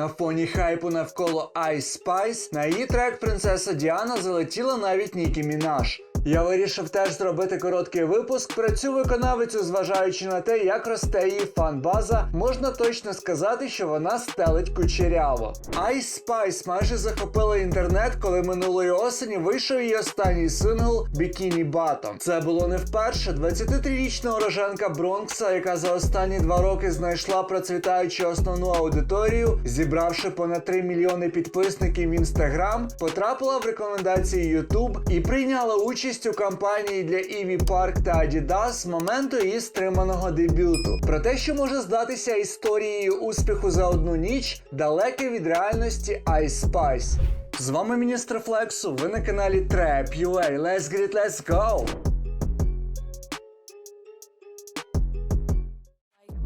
На фоні хайпу навколо Ice Spice на її трек Принцеса Діана залетіла навіть Нікі Мінаш. Я вирішив теж зробити короткий випуск про цю виконавицю, зважаючи на те, як росте її фан-база, можна точно сказати, що вона стелить кучеряво. Ice Spice майже захопила інтернет, коли минулої осені вийшов її останній сингл Bikini Bottom. Це було не вперше. 23-річна уроженка Бронкса, яка за останні два роки знайшла процвітаючу основну аудиторію, зібравши понад 3 мільйони підписників в інстаграм, потрапила в рекомендації YouTube і прийняла участь у кампанії для Ivy Park та Adidas з моменту її стриманого дебюту. Про те, що може здатися історією успіху за одну ніч, далеке від реальності Ice Spice. З вами міністр Флексу. Ви на каналі Trap UA. Let's get it, let's go!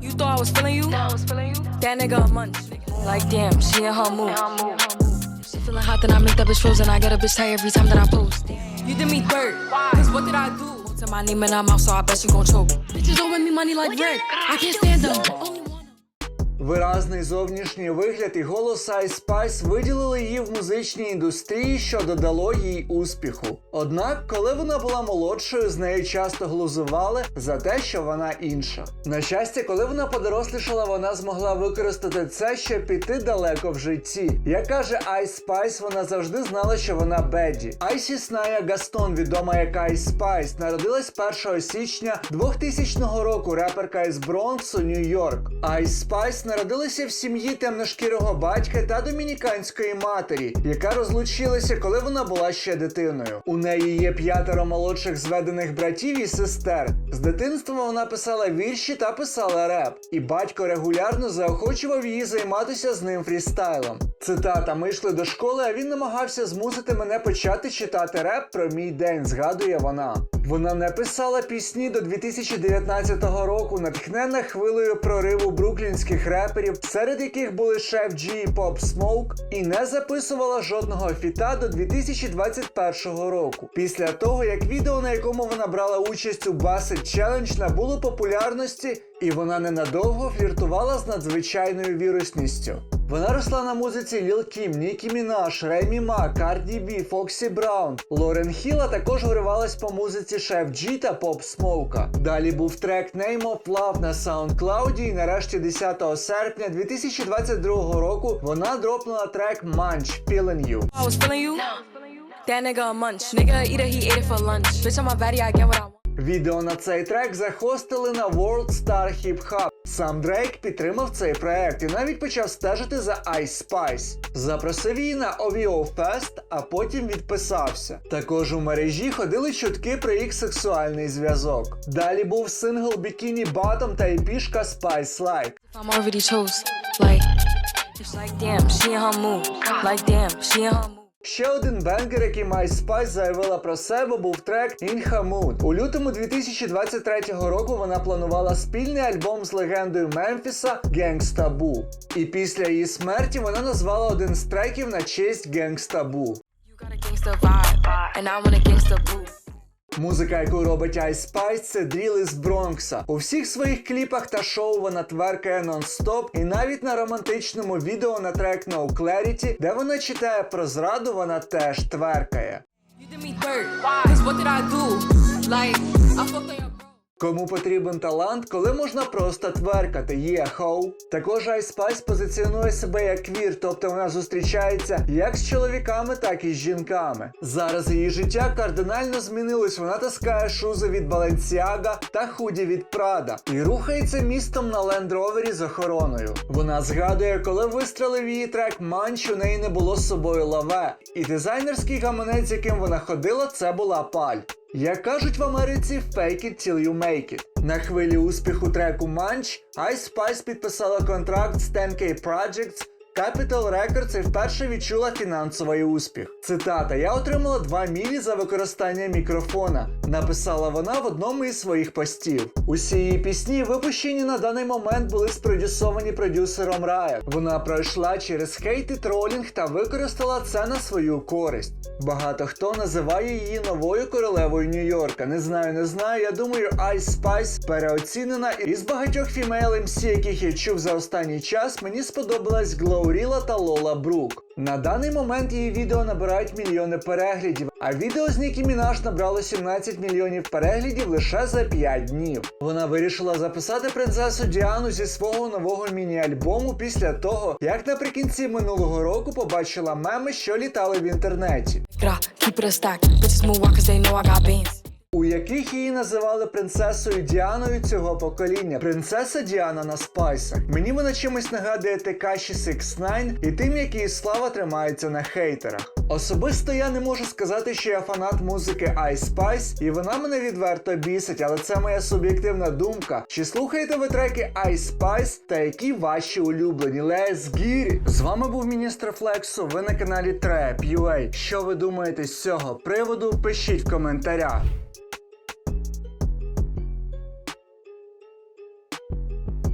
You thought I was feeling you? That nigga a munch. Like damn, she in her mood. She feeling hot, then I make that bitch frozen. I get a bitch tired every time that I post. You did me dirt. Cause what did I do? To my name and I'm out, so I bet you gon' choke. Bitches don't me money like Rick. I can't stand them. Виразний зовнішній вигляд і голос Ice Spice виділили її в музичній індустрії, що додало їй успіху. Однак, коли вона була молодшою, з нею часто глузували за те, що вона інша. На щастя, коли вона подорослішала, вона змогла використати це, щоб піти далеко в житті. Як каже Ice Spice, вона завжди знала, що вона Беді. Айсі Сная Гастон, відома як Ice Spice, народилась 1 січня 2000 року, реперка із Бронксу, Нью-Йорк. Ice Spice народилася в сім'ї темношкірого батька та домініканської матері, яка розлучилася, коли вона була ще дитиною. У неї є п'ятеро молодших зведених братів і сестер. З дитинства вона писала вірші та писала реп, і батько регулярно заохочував її займатися з ним фрістайлом. Цитата: Ми йшли до школи, а він намагався змусити мене почати читати реп про мій день, згадує вона. Вона не писала пісні до 2019 року, натхнена хвилею прориву бруклінських реперів, серед яких були Шеф G і Pop Smoke, і не записувала жодного фіта до 2021 року. Після того, як відео, на якому вона брала участь у Basset Challenge, набуло популярності, і вона ненадовго фліртувала з надзвичайною вірусністю. Вона росла на музиці Ліл Кім, Нікі Мінаш, Ремі Ма, Карді Бі, Фоксі Браун. Лорен Хіла також виривалась по музиці Шеф Джі та Поп Смоука. Далі був трек Name of Love на SoundCloud і нарешті 10 серпня 2022 року вона дропнула трек Munch Feeling You. I was feeling you. That nigga munch. Nigga a eater, he ate it for lunch. Bitch, on my body, I get what I want. Відео на цей трек захостили на World Star Hip Hop. Сам Дрейк підтримав цей проект і навіть почав стежити за Ice Spice. Запросив її на OVO Fest, а потім відписався. Також у мережі ходили чутки про їх сексуальний зв'язок. Далі був сингл Bikini Bottom та епішка Spice Like. I'm already chose. Like, like damn, she in her mood. Like damn, she in her mood. Ще один бенгер, який Ice Spice заявила про себе, був трек In Her Mood. У лютому 2023 року вона планувала спільний альбом з легендою Мемфіса Gangsta Boo. І після її смерті вона назвала один з треків на честь Gangsta Boo. You got a gangsta vibe, and I want a gangsta boo. Музика, яку робить Ice Spice, це дріл із Бронкса. У всіх своїх кліпах та шоу вона тверкає нон-стоп, і навіть на романтичному відео на трек No Clarity, де вона читає про зраду, вона теж тверкає. You did me dirt. Cause what did I do? Like, I fucked on. Кому потрібен талант, коли можна просто тверкати, є хоу. Також Ice Spice позиціонує себе як квір, тобто вона зустрічається як з чоловіками, так і з жінками. Зараз її життя кардинально змінилось. Вона таскає шузи від Balenciaga та худі від Prada і рухається містом на Rover з охороною. Вона згадує, коли вистрелив її трек Манч, у неї не було з собою лаве, і дизайнерський гаманець, яким вона ходила, це була паль. Як кажуть в Америці, fake it till you make it. На хвилі успіху треку Munch, Ice Spice підписала контракт з 10K Projects, Capital Records і вперше відчула фінансовий успіх. Цитата: Я отримала 2 мілі за використання мікрофона, написала вона в одному із своїх постів. Усі її пісні, випущені на даний момент, були спродюсовані продюсером Riot. Вона пройшла через хейт і тролінг та використала це на свою користь. Багато хто називає її новою королевою Нью-Йорка. Не знаю, не знаю. Я думаю, Ice Spice переоцінена і з багатьох фімейл MC, яких я чув за останній час, мені сподобалась Glow Мауріла та Лола Брук. На даний момент її відео набирають мільйони переглядів, а відео з Нікі Мінаш набрало 17 мільйонів переглядів лише за 5 днів. Вона вирішила записати принцесу Діану зі свого нового міні-альбому після того, як наприкінці минулого року побачила меми, що літали в інтернеті. У яких її називали принцесою Діаною цього покоління. Принцеса Діана на спайсах. Мені вона чимось нагадує Текаші 69 і тим, як її слава тримається на хейтерах. Особисто я не можу сказати, що я фанат музики Ice Spice, і вона мене відверто бісить, але це моя суб'єктивна думка. Чи слухаєте ви треки Ice Spice та які ваші улюблені? Let's get it! З вами був міністр Флексу. Ви на каналі Trap UA. Що ви думаєте з цього приводу? Пишіть в коментарях.